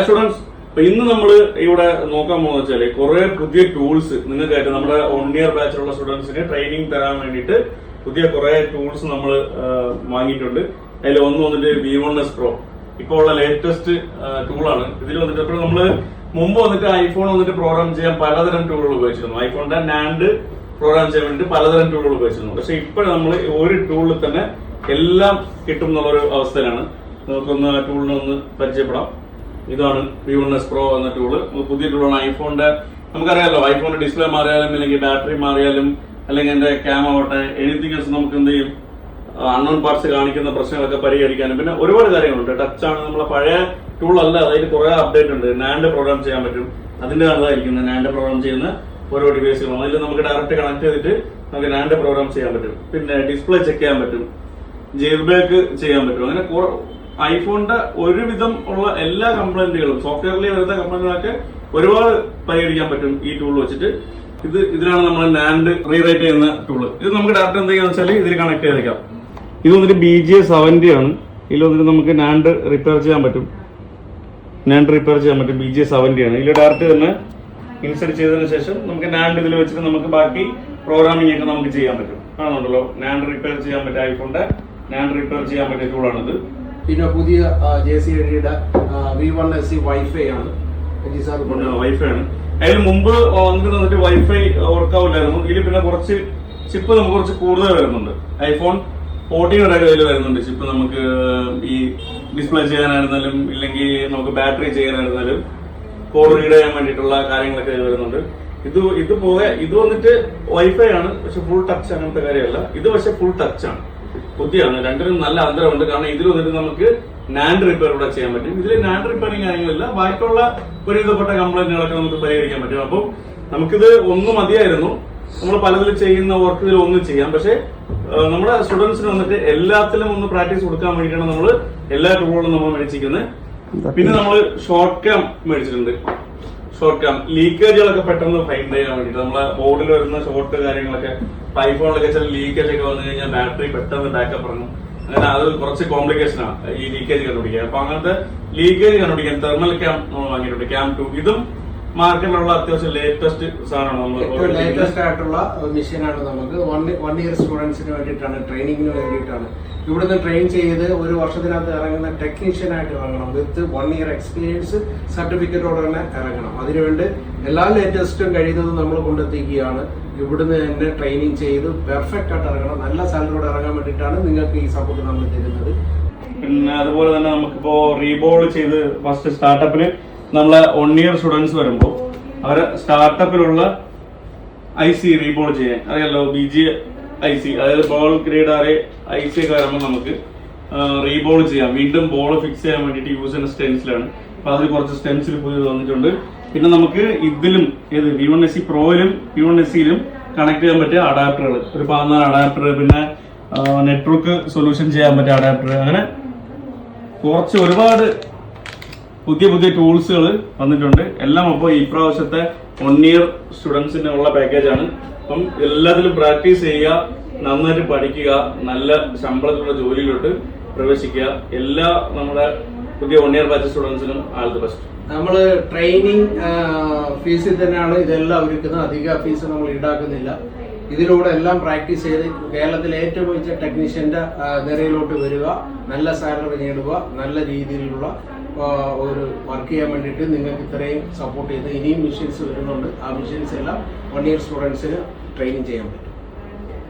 Students ഇന്ന് നമ്മൾ ഇവിടെ നോക്കാൻ പോകുന്നത് വെച്ചാൽ കുറെ പുതിയ ടൂൾസ് നിങ്ങൾക്കായിട്ട് നമ്മുടെ വൺ ഇയർ ബാച്ചിലുള്ള സ്റ്റുഡൻസിന് ട്രെയിനിങ് തരാൻ വേണ്ടിയിട്ട് പുതിയ കുറെ ടൂൾസ് നമ്മൾ വാങ്ങിയിട്ടുണ്ട്. അതിൽ ഒന്ന് വന്നിട്ട് വി വൺ എസ് പ്രോ ഇപ്പോൾ ഉള്ള ലേറ്റസ്റ്റ് ടൂളാണ് ഇതിൽ വന്നിട്ട് ഇപ്പോൾ നമ്മൾ മുമ്പ് വന്നിട്ട് ഐഫോൺ വന്നിട്ട് പ്രോഗ്രാം ചെയ്യാൻ പലതരം ടൂളുകൾ ഉപയോഗിച്ചിരുന്നു. ഐഫോണിന്റെ നാൻഡ് പ്രോഗ്രാം ചെയ്യാൻ വേണ്ടി പലതരം ടൂളുകൾ ഉപയോഗിച്ചിരുന്നു. പക്ഷെ ഇപ്പോൾ നമ്മൾ ഒരു ടൂളിൽ തന്നെ എല്ലാം കിട്ടും എന്നുള്ളൊരു അവസ്ഥയിലാണ്. നമുക്കൊന്ന് ആ ടൂളിനെ ഒന്ന് പരിചയപ്പെടാം. ഇതാണ് വി വൺ എസ് പ്രോ എന്ന ടൂൾ പുതിയ ടൂളാണ് ഐഫോണിന്റെ നമുക്കറിയാലോ ഐഫോണിന്റെ ഡിസ്പ്ലേ മാറിയാലും അല്ലെങ്കിൽ ബാറ്ററി മാറിയാലും അല്ലെങ്കിൽ എന്റെ ക്യാമ ആവട്ടെ എനിത്തിങ് എൽസ് നമുക്ക് എന്ത് ചെയ്യും? അൺനോൺ പാർട്സ് കാണിക്കുന്ന പ്രശ്നങ്ങളൊക്കെ പരിഹരിക്കാനും. പിന്നെ ഒരുപാട് കാര്യങ്ങളുണ്ട്. ടച്ച് ആണ് നമ്മളെ പഴയ ടൂൾ അല്ല. അതിൽ കുറെ അപ്ഡേറ്റ് ഉണ്ട്. നാൻഡ് പ്രോഗ്രാം ചെയ്യാൻ പറ്റും. അതിന്റെ അതായിരിക്കുന്നത് നാൻഡ് പ്രോഗ്രാം ചെയ്യുന്ന ഓരോ ഡിവൈസുകളും അതിൽ നമുക്ക് ഡയറക്റ്റ് കണക്ട് ചെയ്തിട്ട് നമുക്ക് നാൻഡ് പ്രോഗ്രാം ചെയ്യാൻ പറ്റും. പിന്നെ ഡിസ്പ്ലേ ചെക്ക് ചെയ്യാൻ പറ്റും. ജെയിൽ ബ്രേക്ക് ചെയ്യാൻ പറ്റും. അങ്ങനെ ഐഫോണിന്റെ ഒരുവിധം ഉള്ള എല്ലാ കംപ്ലൈന്റുകളും സോഫ്റ്റ്വെയറിൽ വരുന്ന കംപ്ലൈന്റുകളൊക്കെ ഒരുപാട് പരിഹരിക്കാൻ പറ്റും ഈ ടൂൾ വെച്ചിട്ട്. ഇത് ഇതിലാണ് നമ്മൾ നാൻഡ് റീറൈറ്റ് ചെയ്യുന്ന ടൂൾ ഇത് നമുക്ക് ഡയറക്റ്റ് എന്തെങ്കിലും വെച്ചാൽ ഇതിൽ കണക്ട് ചെയ്തേക്കാം. ഇത് വന്നിട്ട് ബി ജി എ സെവന്റി ആണ്. ഇതിൽ വന്നിട്ട് നമുക്ക് നാൻഡ് റിപ്പയർ ചെയ്യാൻ പറ്റും. നാൻഡ് റിപ്പയർ ചെയ്യാൻ പറ്റും ബി ജി എ സെവന്റി ആണ്. ഇതിൽ ഡയറക്റ്റ് തന്നെ ഇൻസെർട്ട് ചെയ്തതിനു ശേഷം നമുക്ക് നാൻഡ് ഇതിൽ വെച്ചിട്ട് നമുക്ക് ബാക്കി പ്രോഗ്രാമിംഗ് ഒക്കെ നമുക്ക് ചെയ്യാൻ പറ്റും. കാണുന്നുണ്ടല്ലോ? നാൻഡ് റിപ്പയർ ചെയ്യാൻ പറ്റും ഐഫോണിന്റെ നാൻഡ് റിപ്പയർ ചെയ്യാൻ പറ്റിയ ടൂളാണിത് പിന്നെ പുതിയ J C ഐഡിയുടെ V one S C wifi ആണ്. സാർ വൈഫൈ ആണ്. അതിന് മുമ്പ് വന്നിട്ട് തന്നിട്ട് വൈഫൈ വർക്ക് ആവില്ലായിരുന്നു. ഇതിൽ പിന്നെ കുറച്ച് ചിപ്പ് നമുക്ക് കുറച്ച് കൂടുതൽ വരുന്നുണ്ട്. ഐഫോൺ ഫോർട്ടീൻ വരെ കയ്യിൽ വരുന്നുണ്ട് ചിപ്പ് നമുക്ക് ഈ ഡിസ്പ്ലേ ചെയ്യാനായിരുന്നാലും ഇല്ലെങ്കിൽ നമുക്ക് ബാറ്ററി ചെയ്യാനായിരുന്നാലും കോൾ റീഡ് ചെയ്യാൻ വേണ്ടിയിട്ടുള്ള കാര്യങ്ങളൊക്കെ വരുന്നുണ്ട്. ഇത് ഇത് പോകെ ഇത് വന്നിട്ട് വൈഫൈ ആണ്. പക്ഷെ ഫുൾ ടച്ച് അങ്ങനത്തെ കാര്യമല്ല. ഇത് പക്ഷെ ഫുൾ ടച്ച് ആണ്. പുതിയാണ് രണ്ടിനും നല്ല അന്തരമുണ്ട്. കാരണം ഇതിൽ വന്നിട്ട് നമുക്ക് നാൻഡ് റിപ്പയർ കൂടെ ചെയ്യാൻ പറ്റും. ഇതിൽ നാൻഡ് റിപ്പയറിംഗ് കാര്യങ്ങളില്ല. ബാക്കിയുള്ള ഒരുവിധപ്പെട്ട കംപ്ലൈന്റുകളൊക്കെ നമുക്ക് പരിഹരിക്കാൻ പറ്റും. അപ്പം നമുക്കിത് ഒന്ന് മതിയായിരുന്നു. നമ്മൾ പലതിലും ചെയ്യുന്ന വർക്ക് ഇതിൽ ഒന്നും ചെയ്യാം. പക്ഷേ നമ്മുടെ സ്റ്റുഡൻസിന് വന്നിട്ട് എല്ലാത്തിലും ഒന്ന് പ്രാക്ടീസ് കൊടുക്കാൻ വേണ്ടിയിട്ടാണ് നമ്മൾ എല്ലാ ടൂളുകളും നമ്മൾ മേടിച്ചിരിക്കുന്നത്. പിന്നെ നമ്മൾ ഷോർട്ട് ക്യാം മേടിച്ചിട്ടുണ്ട്. ഷോർട്ട് ലീക്കേജുകളൊക്കെ പെട്ടെന്ന് ഫൈൻഡ് ചെയ്യാൻ വേണ്ടിയിട്ട് നമ്മളെ ബോർഡിൽ വരുന്ന ഷോർട്ട് കാര്യങ്ങളൊക്കെ ഐഫോണിലൊക്കെ ചില ലീക്കേജ് ഒക്കെ വന്നു കഴിഞ്ഞാൽ ബാറ്ററി പെട്ടെന്ന് ബാക്കപ്പ് ഇറങ്ങും. അങ്ങനെ അത് കുറച്ച് കോംപ്ലിക്കേഷൻ ആണ് ഈ ലീക്കേജ് കണ്ടുപിടിക്കുക അപ്പൊ അങ്ങനത്തെ ലീക്കേജ് കണ്ടുപിടിക്കാൻ തെർമൽ ക്യാം നമ്മൾ വാങ്ങിയിട്ടുണ്ട് ക്യാം ടു ഇതും മാർക്കറ്റിലുള്ള അത്യാവശ്യം ലേറ്റസ്റ്റ് സാധനമാണ് ലേറ്റസ്റ്റ് ആയിട്ടുള്ള മെഷീനാണ് നമുക്ക്. വൺ വൺ ഇയർ സ്റ്റുഡൻസിന് വേണ്ടിയിട്ടാണ് ട്രെയിനിങ്ങിന് വേണ്ടിയിട്ടാണ്. ഇവിടുന്ന് ട്രെയിൻ ചെയ്ത് ഒരു വർഷത്തിനകത്ത് ഇറങ്ങുന്ന ടെക്നീഷ്യൻ ആയിട്ട് ഇറങ്ങണം. വിത്ത് വൺ ഇയർ എക്സ്പീരിയൻസ് സർട്ടിഫിക്കറ്റോടെ തന്നെ ഇറങ്ങണം. അതിനുവേണ്ടി എല്ലാ ലേറ്റസ്റ്റും കഴിയുന്നതും നമ്മൾ കൊണ്ടെത്തിക്കുകയാണ്. ഇവിടുന്ന് തന്നെ ട്രെയിനിങ് ചെയ്ത് പെർഫെക്റ്റ് ആയിട്ട് ഇറങ്ങണം. നല്ല സാലറിയോടെ ഇറങ്ങാൻ വേണ്ടിയിട്ടാണ് നിങ്ങൾക്ക് ഈ സപ്പോർട്ട് നമ്മൾ തരുന്നത്. പിന്നെ അതുപോലെ തന്നെ നമുക്കിപ്പോ റീബോൾ ചെയ്ത് ഫസ്റ്റ് സ്റ്റാർട്ടപ്പിന് നമ്മളെ വൺ ഇയർ സ്റ്റുഡൻസ് വരുമ്പോൾ അവരെ സ്റ്റാർട്ടപ്പിലുള്ള ഐ സി റീബോൾ ചെയ്യാൻ. അറിയാലോ ബി ജി ഐ സി അതായത് ball grid array I C ഒക്കെ വരുമ്പോൾ നമുക്ക് റീബോൾ ചെയ്യാം. വീണ്ടും ബോൾ ഫിക്സ് ചെയ്യാൻ വേണ്ടിയിട്ട് യൂസ് ചെയ്യുന്ന സ്റ്റെൻസിലാണ് അപ്പൊ അതിൽ കുറച്ച് സ്റ്റെൻസിൽ പുതിയ തന്നിട്ടുണ്ട് പിന്നെ നമുക്ക് ഇതിലും ഏത് വി വൺ എസ് സി പ്രോയിലും വി വൺ എസ് സിയിലും കണക്ട് ചെയ്യാൻ പറ്റിയ അഡാപ്റ്ററുകൾ ഒരു പതിനാല് അഡാപ്റ്റർ പിന്നെ നെറ്റ്വർക്ക് സൊല്യൂഷൻ ചെയ്യാൻ പറ്റിയ അഡാപ്റ്റർ അങ്ങനെ കുറച്ച് ഒരുപാട് പുതിയ പുതിയ ടൂൾസുകൾ വന്നിട്ടുണ്ട്. എല്ലാം അപ്പോൾ ഈ പ്രാവശ്യത്തെ വൺ ഇയർ സ്റ്റുഡൻസിന് ഉള്ള പാക്കേജാണ് അപ്പം എല്ലാത്തിലും പ്രാക്ടീസ് ചെയ്യുക നന്നായിട്ട് പഠിക്കുക നല്ല ശമ്പളത്തിലുള്ള ജോലിയിലോട്ട് പ്രവേശിക്കുക. എല്ലാ നമ്മുടെ പുതിയ വൺ ഇയർ ബാച്ച് സ്റ്റുഡൻസിനും ആൾ ദി ബെസ്റ്റ് നമ്മൾ ട്രെയിനിങ് ഫീസിൽ തന്നെയാണ് ഇതെല്ലാം ഒരുക്കുന്നത്. അധിക ഫീസ് നമ്മൾ ഈടാക്കുന്നില്ല. ഇതിലൂടെ എല്ലാം പ്രാക്ടീസ് ചെയ്ത് കേരളത്തിലെ ഏറ്റവും മികച്ച ടെക്നീഷ്യന്റെ നിരയിലോട്ട് വരിക നല്ല സാലറി നേടുക നല്ല രീതിയിലുള്ള ഒരു വർക്ക് ചെയ്യാൻ വേണ്ടിയിട്ട് നിങ്ങൾക്ക് ഇത്രയും സപ്പോർട്ട് ചെയ്ത് ഇനിയും മെഷീൻസ് വരുന്നുണ്ട്. ആ മെഷീൻസ് എല്ലാം വൺ ഇയർ സ്റ്റുഡൻസിന് ട്രെയിനിങ് ചെയ്യാൻ പറ്റും.